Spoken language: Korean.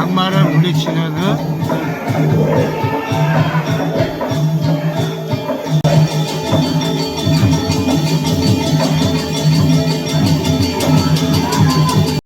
악마를 물리치는 어?